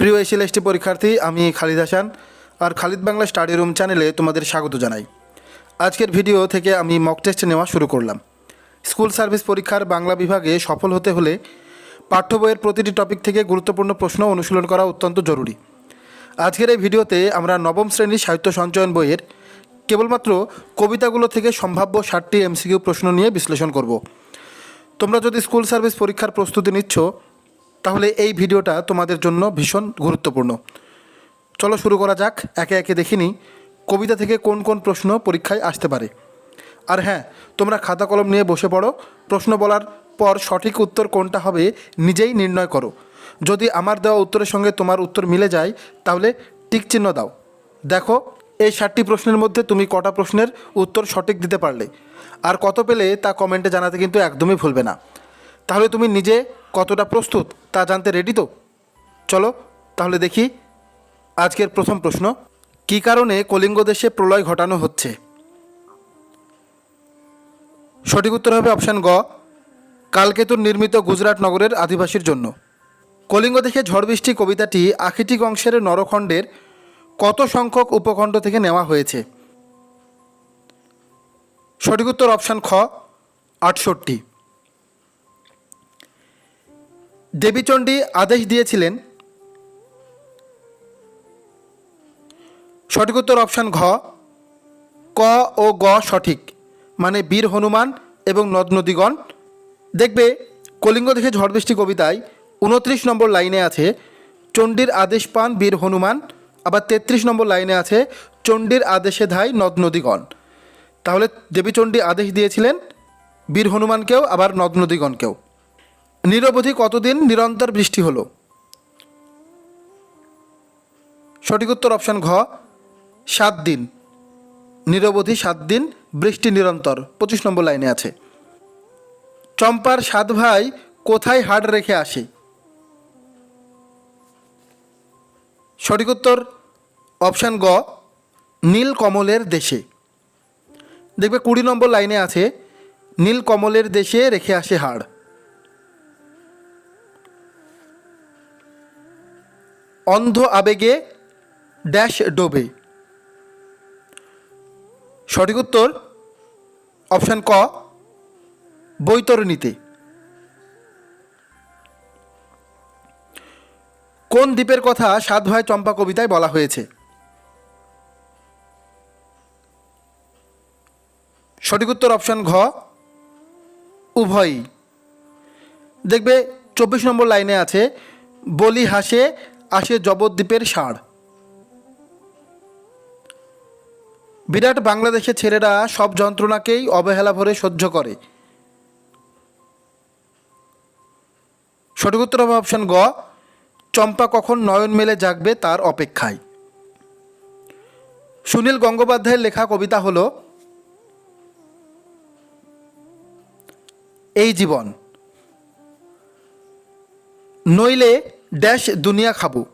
প্রিয় এসএলএসটি পরীক্ষার্থী, আমি খালিদ হাসান আর খালিদ বাংলা স্টাডি রুম চ্যানেলে তোমাদের স্বাগত জানাই। আজকের ভিডিও থেকে আমি মক টেস্ট নেওয়া শুরু করলাম। স্কুল সার্ভিস পরীক্ষার বাংলা বিভাগে সফল হতে হলে পাঠ্য বইয়ের প্রতিটি টপিক থেকে গুরুত্বপূর্ণ প্রশ্ন অনুশীলন করা অত্যন্ত জরুরি। আজকের এই ভিডিওতে আমরা নবম শ্রেণির সাহিত্য সঞ্চয়ন বইয়ের কেবলমাত্র কবিতাগুলো থেকে সম্ভাব্য ষাটটি এমসিকিউ প্রশ্ন নিয়ে বিশ্লেষণ করব। তোমরা যদি স্কুল সার্ভিস পরীক্ষার প্রস্তুতি নিচ্ছ তাহলে এই ভিডিওটা তোমাদের জন্য ভীষণ গুরুত্বপূর্ণ। চলো শুরু করা যাক, একে একে দেখিনি কবিতা থেকে কোন কোন প্রশ্ন পরীক্ষায় আসতে পারে। আর হ্যাঁ তোমরা খাতা কলম নিয়ে বসে পড়ো, প্রশ্ন বলার পর সঠিক উত্তর কোনটা হবে নিজেই নির্ণয় করো। যদি আমার দেওয়া উত্তরের সঙ্গে তোমার উত্তর মিলে যায়, তাহলে টিক চিহ্ন দাও। দেখো, এই ষাটটি প্রশ্নের মধ্যে তুমি কটা প্রশ্নের উত্তর সঠিক দিতে পারলে। আর কত পেলে তা কমেন্টে জানাতে কিন্তু একদমই ভুলবে না। তাহলে তুমি নিজে কতটা প্রস্তুত তা জানতে রেডি তো? চলো, তাহলে দেখি। আজকের প্রথম প্রশ্ন, কী কারণে কলিঙ্গ দেশে প্রলয় ঘটানো হচ্ছে? সঠিক উত্তর হবে অপশান গ, কালকেতুর নির্মিত গুজরাট নগরের আদিবাসীর জন্য। কলিঙ্গ দেখে ঝড় বৃষ্টি কবিতাটি আখিটিক অংশের নরখণ্ডের কত সংখ্যক উপখণ্ড থেকে নেওয়া হয়েছে? সঠিক উত্তর অপশান খ, আটষট্টি। দেবীচণ্ডী আদেশ দিয়েছিলেন। সঠিক উত্তর অপশান ঘ। ক ও গ সঠিক মানে বীর হনুমান এবং নদ নদীগণ। দেখবে, কলিঙ্গ দেশে ঝড় বৃষ্টি কবিতায় উনত্রিশ নম্বর লাইনে আছে, চণ্ডীর আদেশ পান বীর হনুমান। আবার তেত্রিশ নম্বর লাইনে আছে, চণ্ডীর আদেশে ধাই নদ নদীগণ। তাহলে দেবীচণ্ডী আদেশ দিয়েছিলেন বীর হনুমানকেও, আবার নদ নদীগণকেও। নিরবধি কতদিন নিরন্তর বৃষ্টি হলো? সঠিক উত্তর অপশান ঘ, সাত দিন। নিরবধি সাত দিন, বৃষ্টি নিরন্তর। পঁচিশ নম্বর লাইনে আছে। চম্পার সাত ভাই কোথায় হাড় রেখে আসে? সঠিক উত্তর অপশান গ নীল কমলের দেশে। দেখবে কুড়ি নম্বর লাইনে আছে নীল কমলের দেশে রেখে আসে হাড়। অন্ধ আবেগে ড্যাশ ডোবে। সঠিক উত্তর, অপশান ক, বৈতরণীতে। কোন দ্বীপের কথা সাত ভাই চম্পা কবিতায় বলা হয়েছে? সঠিক উত্তর, অপশান ঘ, উভয়ই। দেখবে, চব্বিশ নম্বর লাইনে আছে, বলি হাসে আসে জবদ্বীপের ষাঁড়। বিরাট বাংলাদেশের ছেলেরা সব যন্ত্রণাকেই অবহেলা ভরে সহ্য করে। সঠিক উত্তর হবে অপশান গ, চম্পা কখন নয়ন মেলে জাগবে তার অপেক্ষায়। সুনীল গঙ্গোপাধ্যায়ের লেখা কবিতা হল, এই জীবন। নইলে ড্যাশ দুনিয়া খাব।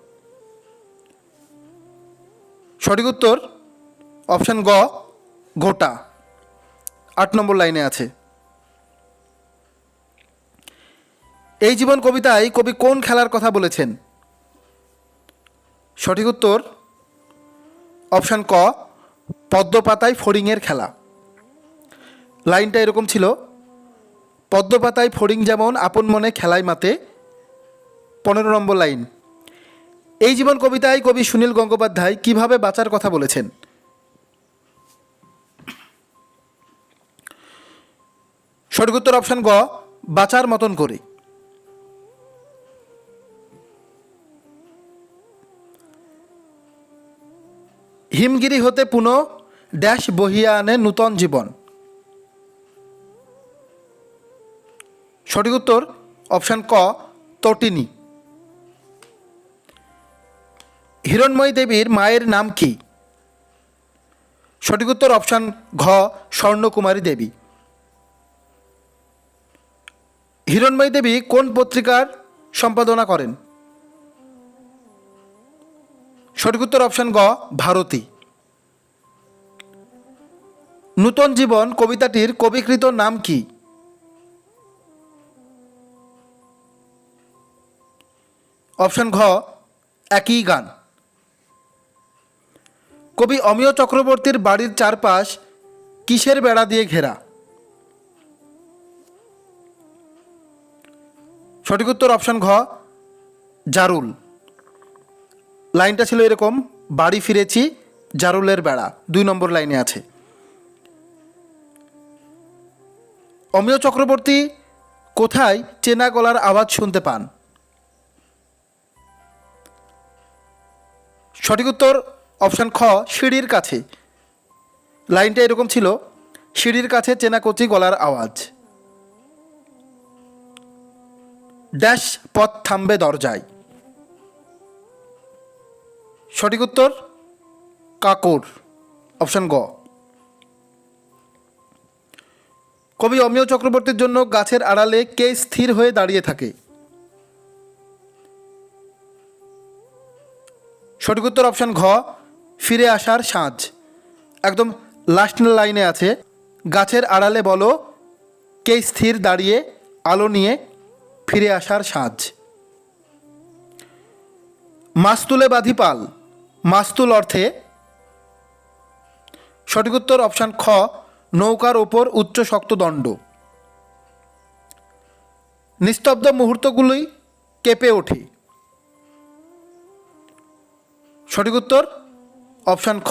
সঠিক উত্তর, অপশান গ, গোটা। আট নম্বর লাইনে আছে। এই জীবন কবিতায় কবি কোন খেলার কথা বলেছেন? সঠিক উত্তর, অপশান ক, পদ্মপাতায় ফড়িংয়ের খেলা। লাইনটা এরকম ছিল, পদ্মপাতায় ফড়িং যেমন আপন মনে খেলায় মাতে পনেরো নম্বর লাইন। এই জীবন কবিতায় কবি সুনীল গঙ্গোপাধ্যায় কীভাবে বাঁচার কথা বলেছেন? সঠিক উত্তর অপশান গ, বাঁচার মতন করে। হিমগিরি হতে পুনঃ ড্যাশ বহিয়া আনে নূতন জীবন। সঠিক উত্তর অপশান ক, তটিনী। হিরণময়ী দেবীর মায়ের নাম কি? সঠিক উত্তর অপশান ঘ, স্বর্ণকুমারী দেবী। হিরণময়ী দেবী কোন পত্রিকার সম্পাদনা করেন? সঠিক উত্তর অপশান গ ভারতী। নূতন জীবন কবিতাটির কবিকৃত নাম কি? অপশান ঘ, একই গান। কবি অমিয় চক্রবর্তীর বাড়ির চারপাশ কিসের বেড়া দিয়ে ঘেরা? সঠিক উত্তর অপশন ঘ, জারুল। লাইনটা ছিল এরকম, বাড়ি ফিরেছি, জারুলের বেড়া। দুই নম্বর লাইনে আছে। অমিয় চক্রবর্তী কোথায় চেনা গলার আওয়াজ শুনতে পান? সঠিক উত্তর অপশান খ, সিঁড়ির কাছে। লাইনটা এরকম ছিল, সিঁড়ির কাছে চেনা কচি গলার আওয়াজ। ড্যাশ, পথ থামবে দরজায়। সঠিক উত্তর, কাকর, অপশান গ। কবি অমিয় চক্রবর্তীর জন্য গাছের আড়ালে কে স্থির হয়ে দাঁড়িয়ে থাকে? সঠিক উত্তর অপশান ঘ ফিরে আসার সাঁঝ একদম লাস্ট লাইনে আছে। গাছের আড়ালে বলো, কে স্থির দাঁড়িয়ে আলো নিয়ে ফিরে আসার সাঁঝ মাস্তুলে বাঁধি পাল মাস্তুল অর্থে। সঠিক উত্তর অপশান খ, নৌকার ওপর উচ্চ শক্ত দণ্ড। নিস্তব্ধ মুহূর্তগুলোই কেঁপে ওঠে। সঠিক উত্তর অপশান খ,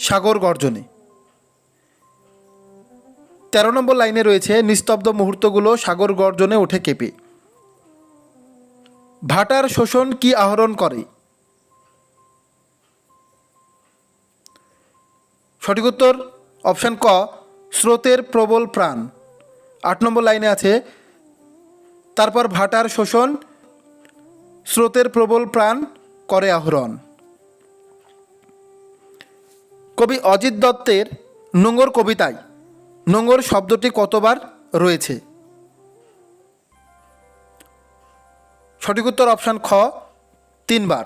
সাগর গর্জনে। তেরো নম্বর লাইনে রয়েছে, নিস্তব্ধ মুহূর্তগুলো সাগর গর্জনে ওঠে কেঁপে। ভাটার শোষণ কি আহরণ করে? সঠিক উত্তর, অপশান ক, স্রোতের প্রবল প্রাণ। আট নম্বর লাইনে আছে, তারপর ভাটার শোষণ, স্রোতের প্রবল প্রাণ করে আহরণ। কবি অজিত দত্তের নোঙর কবিতায়, নোঙর শব্দটি কতবার রয়েছে? সঠিক উত্তর অপশান খ, তিনবার।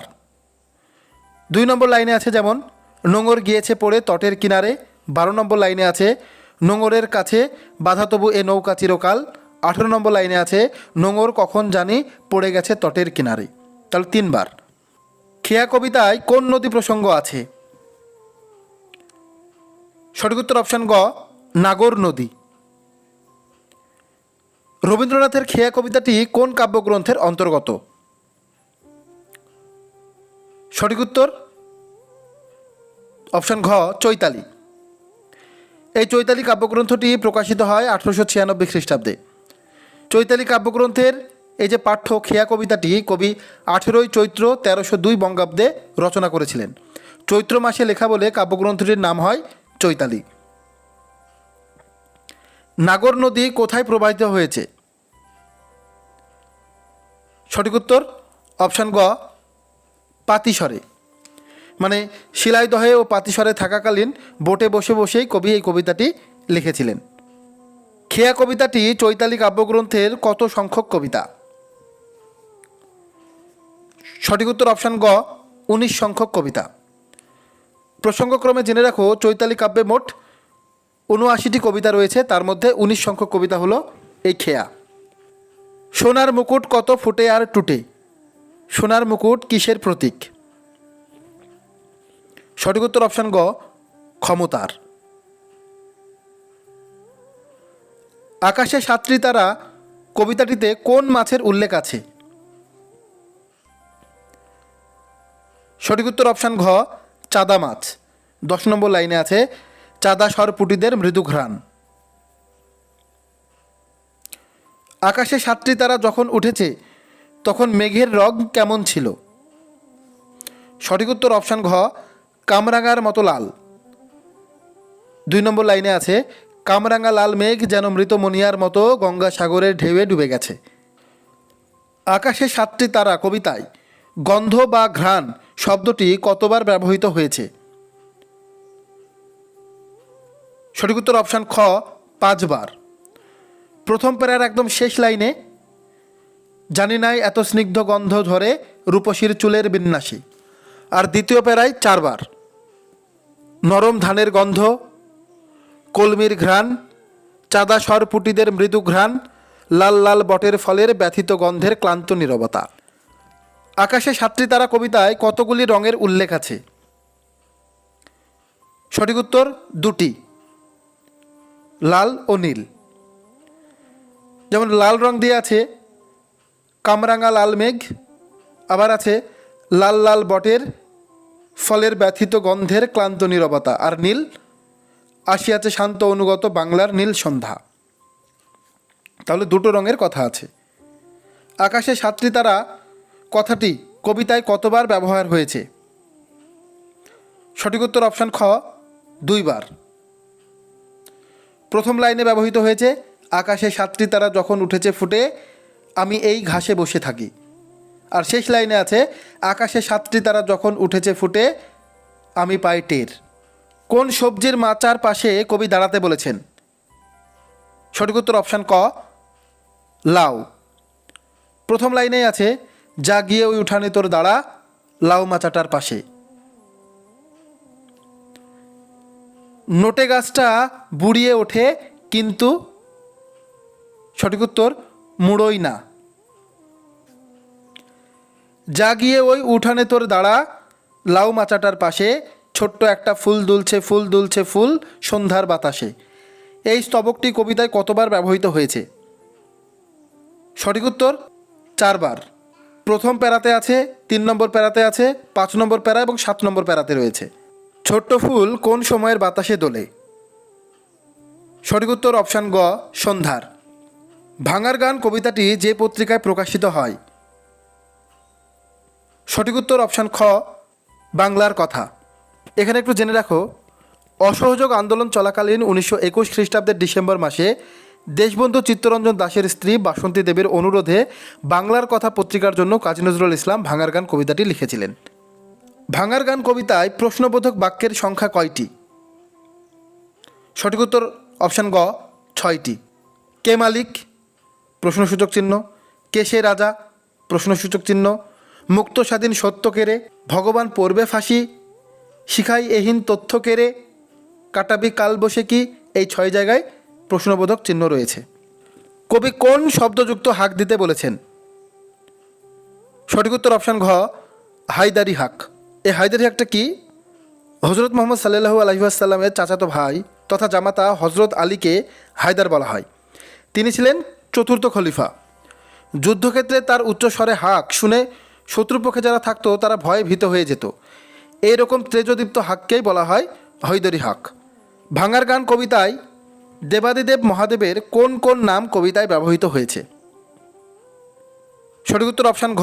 দুই নম্বর লাইনে আছে যেমন, নোঙর গিয়েছে পড়ে তটের কিনারে, বারো নম্বর লাইনে আছে, নোঙরের কাছে বাধা তবু এ নৌকা চিরকাল। আঠেরো নম্বর লাইনে আছে, নোঙর কখন জানি পড়ে গেছে তটের কিনারে। তাহলে তিনবার। খেয়া কবিতায় কোন নদী প্রসঙ্গ আছে? সঠিক উত্তর অপশান গ, নাগর নদী। রবীন্দ্রনাথের খেয়া কবিতাটি কোন কাব্যগ্রন্থের অন্তর্গত? সঠিক উত্তর অপশান ঘ, চৈতালি। এই চৈতালি কাব্যগ্রন্থটি প্রকাশিত হয় আঠেরোশো ছিয়ানব্বই খ্রিস্টাব্দে। চৈতালি কাব্যগ্রন্থের এই যে পাঠ্য খেয়া কবিতাটি কবি আঠেরোই চৈত্র তেরোশো দুই বঙ্গাব্দে রচনা করেছিলেন। চৈত্র মাসে লেখা বলে কাব্যগ্রন্থটির নাম হয় চৈতালি। নাগর নদী কোথায় প্রবাহিত হয়েছে? সঠিক উত্তর, অপশান গ, পাতিস্বরে। মানে শিলাইদহে ও পাতিস্বরে থাকাকালীন বোটে বসে বসেই কবি এই কবিতাটি লিখেছিলেন। খেয়া কবিতাটি চৈতালি কাব্যগ্রন্থের কত সংখ্যক কবিতা? সঠিক উত্তর, অপশান গ, উনিশ সংখ্যক কবিতা। প্রসঙ্গক্রমে জেনে রাখো, চৈতালি কাব্যে মোট উনআশিটি কবিতা রয়েছে, তার মধ্যে উনিশ সংখ্যক কবিতা হলো এই খেয়া। সোনার মুকুট কত ফুটে আর টুটে? সোনার মুকুট কিসের প্রতীক? সঠিক উত্তর অপশান গ, ক্ষমতার। আকাশে সাতটি তারা, কবিতাটিতে কোন মাছের উল্লেখ আছে? সঠিক উত্তর অপশান ঘ চাঁদা মাছ। দশ নম্বর লাইনে আছে, চাঁদা সরপুটিদের মৃদু ঘ্রাণ। আকাশে সাতটি তারা যখন উঠেছে, তখন মেঘের রং কেমন ছিল? সঠিক উত্তর অপশান ঘ, কামরাঙার মতো লাল। দুই নম্বর লাইনে আছে, কামরাঙা লাল মেঘ যেন মৃত মনিয়ার মতো গঙ্গা সাগরের ঢেউয়ে ডুবে গেছে। আকাশে সাতটি তারা কবিতায়, গন্ধ বা ঘ্রাণ শব্দটি কতবার ব্যবহৃত হয়েছে? সঠিক উত্তর অপশান খ, পাঁচবার। প্রথম প্যারার একদম শেষ লাইনে, জানি নাই এত স্নিগ্ধ গন্ধ ধরে রূপসীর চুলের বিন্যাসী। আর দ্বিতীয় প্যারায় চারবার। নরম ধানের গন্ধ, কলমির ঘ্রাণ, চাঁদা সরপুটিদের মৃদু ঘ্রাণ, লাল লাল বটের ফলের ব্যথিত গন্ধের ক্লান্ত নীরবতা। আকাশে সাতটি তারা কবিতায় কতগুলি রঙের উল্লেখ আছে? সঠিক উত্তর দুটি। লাল ও নীল। যেমন লাল রং দিয়ে আছে, কামরাঙা লাল মেঘ। আবার আছে, লাল লাল বটের, ফলের ব্যথিত গন্ধের ক্লান্ত নীরবতা। আর নীল, আসিয়াছে শান্ত অনুগত বাংলার নীল সন্ধ্যা। তাহলে দুটো রঙের কথা আছে। আকাশে সাতটি তারা কথাটি কবিতায় কতবার ব্যবহার হয়েছে? সঠিক উত্তর অপশান খ, দুইবার। প্রথম লাইনে ব্যবহৃত হয়েছে, আকাশে সাতটি তারা যখন উঠেছে ফুটে, আমি এই ঘাসে বসে থাকি। আর শেষ লাইনে আছে, আকাশে সাতটি তারা যখন উঠেছে ফুটে, আমি পাই টের। কোন সবজির মাচার পাশে কবি দাঁড়াতে বলেছেন? সঠিক উত্তর অপশান ক, লাউ। প্রথম লাইনেই আছে যা গিয়ে ওই উঠানে তোর দাঁড়া, লাউ মাচাটার পাশে। নোটে গাছটা বুড়িয়ে ওঠে, কিন্তু সঠিক উত্তর, মুড়োই না। যা গিয়ে ওই উঠানে তোর দাঁড়া, লাউ মাচাটার পাশে, ছোট্ট একটা ফুল দুলছে ফুল দুলছে ফুল সন্ধ্যার বাতাসে। এই স্তবকটি কবিতায় কতবার ব্যবহৃত হয়েছে? সঠিক উত্তর, চারবার। প্রথম প্যারাতে আছে, তিন নম্বর প্যারাতে আছে, পাঁচ নম্বর প্যারা এবং সাত নম্বর প্যারাতে রয়েছে। ছোট্ট ফুল কোন সময়ের বাতাসে দোলে? সঠিক উত্তর অপশান গ, সন্ধ্যার। ভাঙার গান কবিতাটি যে পত্রিকায় প্রকাশিত হয়। সঠিক উত্তর অপশান খ, বাংলার কথা। এখানে একটু জেনে রাখো, অসহযোগ আন্দোলন চলাকালীন উনিশশো একুশ খ্রিস্টাব্দের ডিসেম্বর মাসে দেশবন্ধু চিত্তরঞ্জন দাসের স্ত্রী বাসন্তী দেবীর অনুরোধে বাংলার কথা পত্রিকার জন্য কাজী নজরুল ইসলাম ভাঙার গান কবিতাটি লিখেছিলেন। ভাঙার গান কবিতায় প্রশ্নবোধক বাক্যের সংখ্যা কয়টি? সঠিক উত্তর অপশান গ, ছয়টি। কে মালিক? প্রশ্নসূচক চিহ্ন। কে সে রাজা? প্রশ্নসূচক চিহ্ন। মুক্ত স্বাধীন সত্য কেড়ে ভগবান পড়বে ফাঁসি। শিখাই এহীন তথ্য কেড়ে কাটাবি কাল বসে কি? এই ছয় জায়গায় প্রশ্নবোধক চিহ্ন রয়েছে। কবি কোন শব্দযুক্ত হাক দিতে বলেছেন? সঠিক উত্তর অপশান ঘ, হায়দারি হাক। এই হায়দারি হাকটা কি? হজরত মোহাম্মদ সাল্লাহু আলহিহাসাল্লামের চাচাতো ভাই তথা জামাতা হজরত আলীকে হায়দার বলা হয়। তিনি ছিলেন চতুর্থ খলিফা। যুদ্ধক্ষেত্রে তার উচ্চস্বরে হাক শুনে শত্রুপক্ষে যারা থাকতো তারা ভয়ে ভীত হয়ে যেত। এইরকম তেজদীপ্ত হাককেই বলা হয় হৈদরি হাক। ভাঙার গান কবিতায় দেবাদিদেব মহাদেবের কোন কোন নাম কবিতায় ব্যবহৃত হয়েছে? সঠিক উত্তর অপশান ঘ,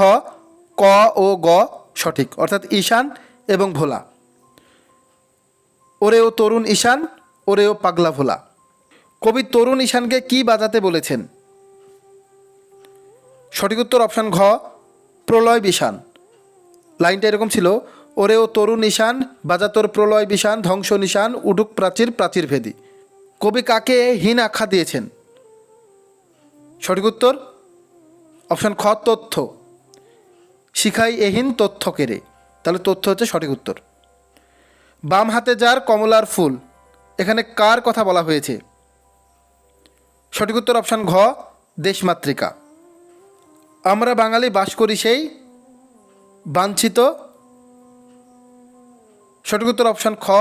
ক ও গ সঠিক, অর্থাৎ ঈশান এবং ভোলা। ওরে ও তরুণ ঈশান ওরে ও পাগলা ভোলা। কবি তরুণ ঈশানকে কি বাজাতে বলেছেন? সঠিক উত্তর অপশান ঘ, প্রলয় বিশান লাইনটা এরকম ছিল ওরে ও তরুণ ঈশান, বাজাতর প্রলয় বিশান ধ্বংস নিশান, উডুক প্রাচীর প্রাচীর ভেদি কবি কাকে হীন আখ্যা দিয়েছেন? সঠিক উত্তর? অপশান খ, তথ্য। শিখাই এহীন তথ্য কেড়ে। তাহলে তথ্য হচ্ছে সঠিক উত্তর। বাম হাতে যার কমলার ফুল। এখানে কার কথা বলা হয়েছে? সঠিক উত্তর অপশান ঘ, দেশমাতৃকা। আমরা বাঙালি বাস করি সেই বাঞ্ছিত। সঠিক উত্তর অপশান খ,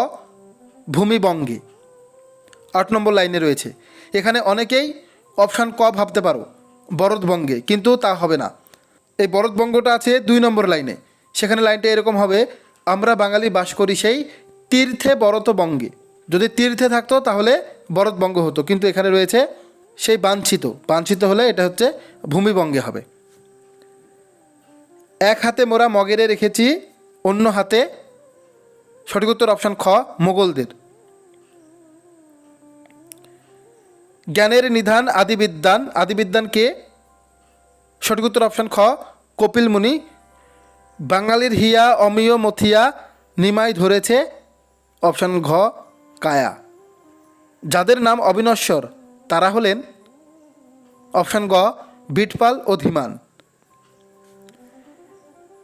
ভূমিবঙ্গে। আট নম্বর লাইনে রয়েছে। এখানে অনেকেই অপশান ক ভাবতে পারো, বরদবঙ্গে, কিন্তু তা হবে না। এই বরদবঙ্গটা আছে দুই নম্বর লাইনে। সেখানে লাইনটা এরকম হবে, আমরা বাঙালি বাস করি সেই তীর্থে বরতবঙ্গে। যদি তীর্থে থাকতো তাহলে বরদবঙ্গ হতো, কিন্তু এখানে রয়েছে সেই বাঞ্ছিত। বাঞ্ছিত হলে এটা হচ্ছে ভূমিবঙ্গে হবে। এক হাতে মোরা মগেরে রেখেছি, অন্য হাতে সঠিক উত্তর অপশান খ, মোগলদের। জ্ঞানের নিধান, আদিবিদ্যান আদিবিদ্যান কে? সঠিক উত্তর অপশান খ, কপিল মুনি। বাঙালির হিয়া, অমিয় মথিয়া, নিমাই ধরেছে। অপশান ঘ, কায়া। যাদের নাম অবিনশ্বর, তারা হলেন অপশান গ, বিটপাল ও ধীমান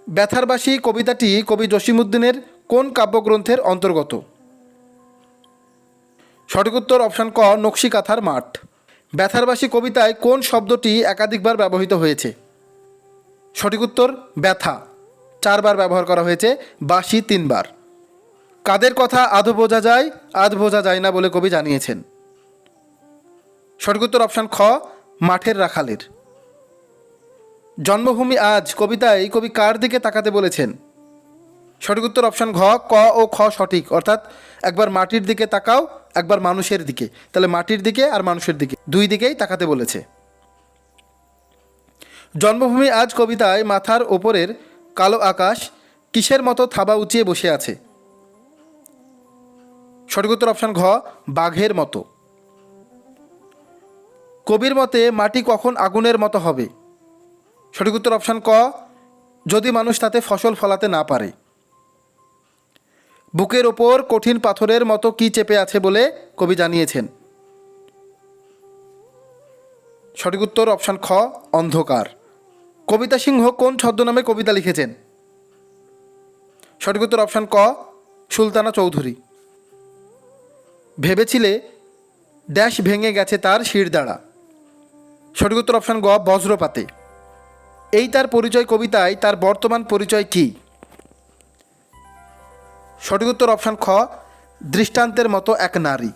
ব্যথারবাসী কবিতাটি কবি জসিমুদ্দিনের কোন কাব্যগ্রন্থের অন্তর্গত? সঠিক উত্তর অপশান ক নকশি কাথার মাঠ। ব্যথারবাসী কবিতায় কোন শব্দটি একাধিকবার ব্যবহৃত হয়েছে? সঠিক উত্তর, ব্যথা। চারবার ব্যবহার করা হয়েছে বাসি তিনবার। কাদের কথা আধো বোঝা যায়, আধ বোঝা যায় না বলে কবি জানিয়েছেন। সঠিক উত্তর অপশান খ, মাঠের রাখালের। জন্মভূমি আজ কবিতায়, কবি কার দিকে তাকাতে বলেছেন? সঠিক উত্তর অপশান ঘ, ক ও খ সঠিক। অর্থাৎ একবার মাটির দিকে তাকাও, একবার মানুষের দিকে। তাহলে মাটির দিকে আর মানুষের দিকে। দুই দিকেই তাকাতে বলেছে। জন্মভূমি আজ কবিতায় মাথার ওপরের কালো আকাশ কিসের মতো থাবা উঁচিয়ে বসে আছে? সঠিক উত্তর অপশান ঘ, বাঘের মতো। কবির মতে মাটি কখন আগুনের মতো হবে? সঠিক উত্তর অপশান ক, যদি মানুষ তাতে ফসল ফলাতে না পারে। বুকের ওপর কঠিন পাথরের মতো কি চেপে আছে বলে কবি জানিয়েছেন। সঠিক উত্তর অপশান খ, অন্ধকার। কবিতা সিংহ কোন ছদ্মনামে কবিতা লিখেছেন? সঠিক উত্তর অপশান ক, সুলতানা চৌধুরী। ভেবেছিলে ড্যাশ ভেঙে গেছে তার শির দ্বারা। সঠিক উত্তর অপশান গ, বজ্রপাতে। এই তার পরিচয় কবিতায় তার বর্তমান পরিচয় কি? সঠিক উত্তর অপশান খ, দৃষ্টান্তের মতো এক নারী।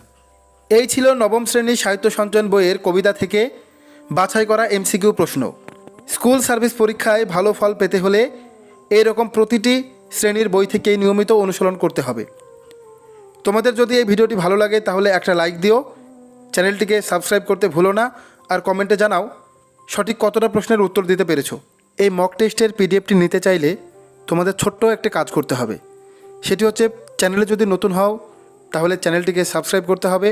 এই ছিল নবম শ্রেণির সাহিত্য সঞ্চয়ন বইয়ের কবিতা থেকে বাছাই করা এমসিকিউ প্রশ্ন। স্কুল সার্ভিস পরীক্ষায় ভালো ফল পেতে হলে এই রকম প্রতিটি শ্রেণির বই থেকে নিয়মিত অনুসরণ করতে হবে। তোমাদের যদি এই ভিডিওটি ভালো লাগে তাহলে একটা লাইক দিও। চ্যানেলটিকে সাবস্ক্রাইব করতে ভুলো না আর কমেন্টে জানাও সঠিক কতটা প্রশ্নের উত্তর দিতে পেরেছ। এই মক টেস্টের পিডিএফটি নিতে চাইলে তোমাদের ছোট্ট একটা কাজ করতে হবে। সেটি হচ্ছে চ্যানেলে যদি নতুন হও, তাহলে চ্যানেলটিকে সাবস্ক্রাইব করতে হবে,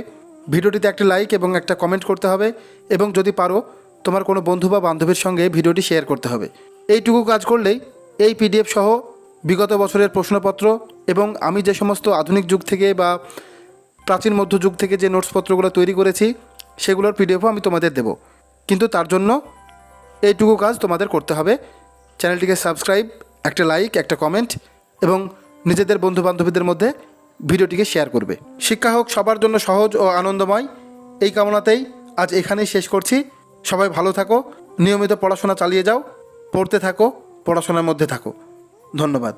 ভিডিওটিতে একটা লাইক এবং একটা কমেন্ট করতে হবে, এবং যদি পারো, তোমার কোনো বন্ধু বা বান্ধবীর সঙ্গে ভিডিওটি শেয়ার করতে হবে। এইটুকু কাজ করলেই এই পিডিএফ সহ বিগত বছরের প্রশ্নপত্র এবং আমি যে সমস্ত আধুনিক যুগ থেকে বা প্রাচীন মধ্যযুগ থেকে যে নোটসপত্রগুলো তৈরি করেছি, সেগুলোর পিডিএফও আমি তোমাদের দেব। কিন্তু তার জন্য এইটুকু কাজ তোমাদের করতে হবে। চ্যানেলটিকে সাবস্ক্রাইব, একটা লাইক একটা কমেন্ট এবং নিজেদের বন্ধু বান্ধবীদের মধ্যে ভিডিওটিকে শেয়ার করবে। শিক্ষা হোক, সবার জন্য সহজ ও আনন্দময়। এই কামনাতেই আজ এখানেই শেষ করছি। সবাই ভালো থাকো, নিয়মিত পড়াশোনা চালিয়ে যাও, পড়তে থাকো, পড়াশোনার মধ্যে থাকো। ধন্যবাদ।